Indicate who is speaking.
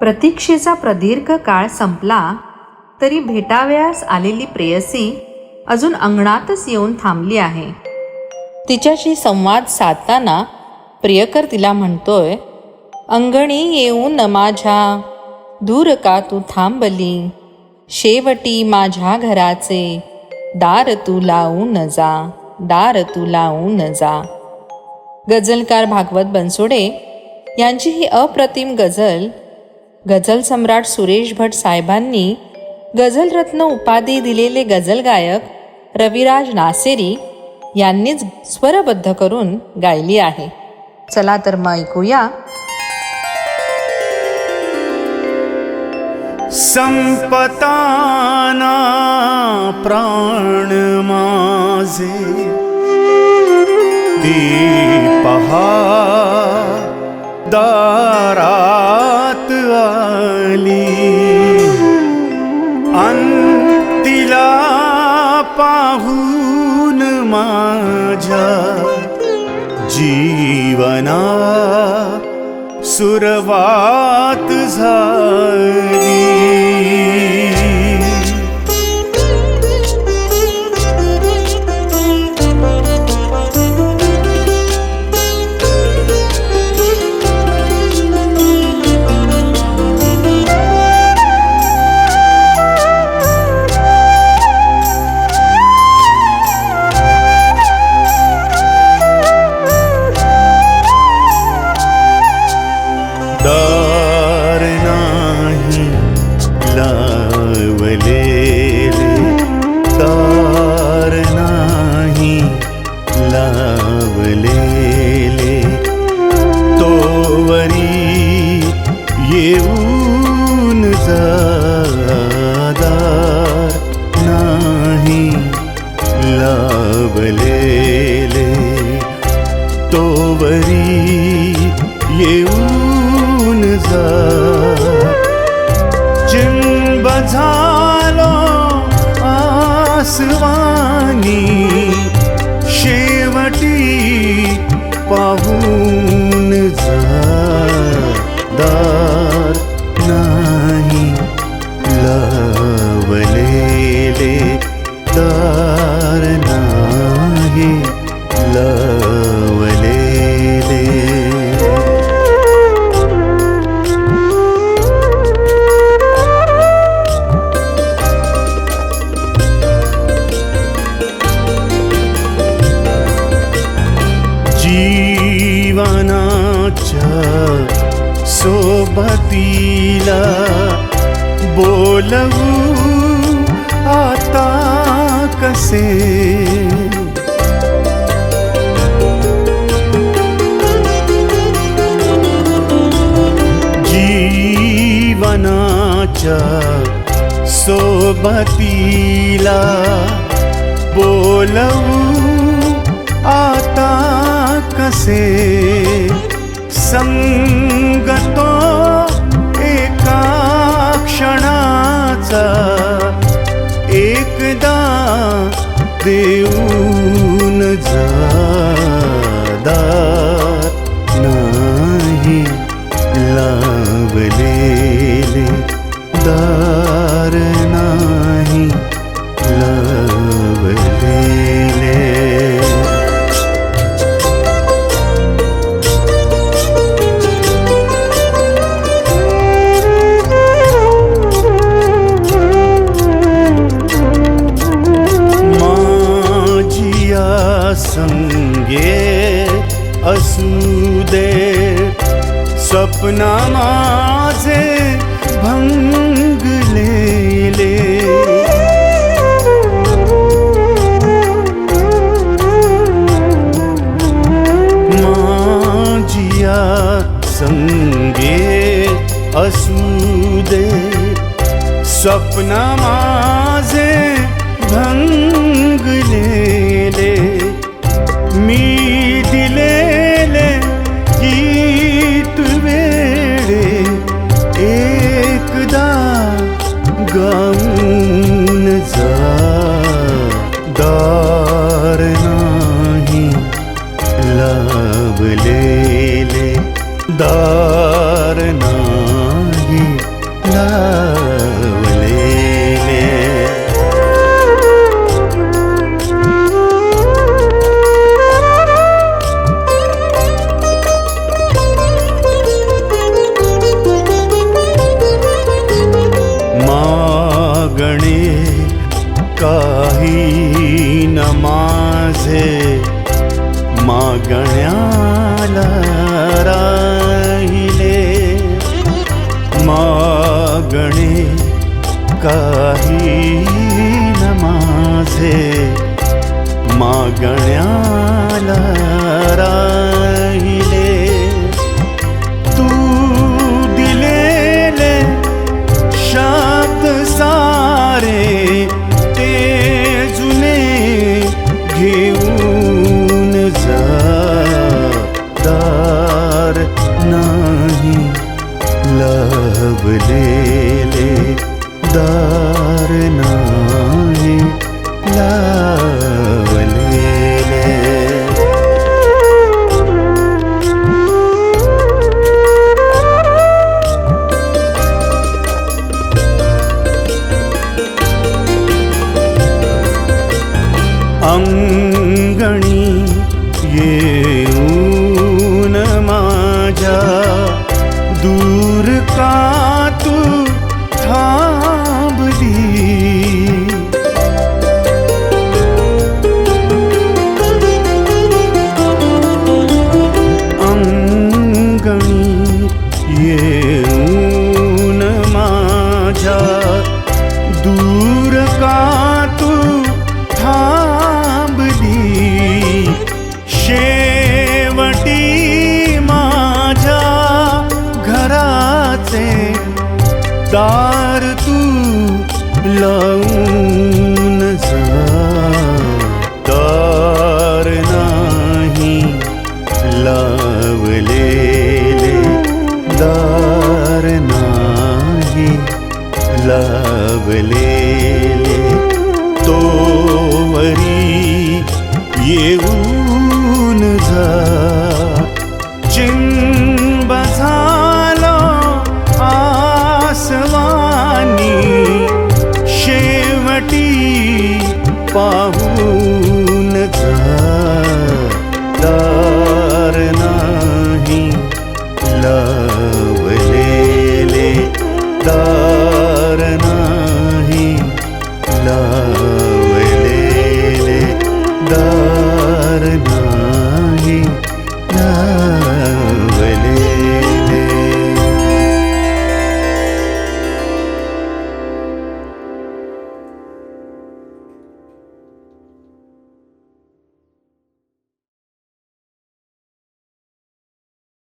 Speaker 1: प्रतीक्षेचा प्रदीर्घ काळ संपला तरी भेटावयास आलेली प्रेयसी अजून अंगणातच येऊन थांबली आहे. तिच्याशी संवाद साधताना प्रियकर तिला म्हणतोय अंगणी येऊन माझ्या दूर का तू थांबली? शेवटी माझ्या घराचे दार तू लावून जा दार तू लावून जा. गझलकार भागवत बनसोडे यांची ही अप्रतिम गझल गझल सम्राट सुरेश भट साहेबांनी गझलरत्न उपाधी दिलेले गझल गायक रविराज नासेरी यांनीच स्वरबद्ध करून गायली आहे. चला तर मग ऐकूया.
Speaker 2: संपताना प्राण माझे ती पहा दा जीवना सुरवात झाली. झालो आसवानी. भतीला बोलवू आता कसे? जीवनाच्या सोबतीला बोलवू आता कसे? संगतो क्षणाचा एकदा देऊन जादा नाही लावलेले दा अपना माझे भंग ले ले। माजिया संगे असूदे सपना मा गण्याला राहिले मागणे काही नमाजे मागण्याला राहिले दार ना तार तू ल பா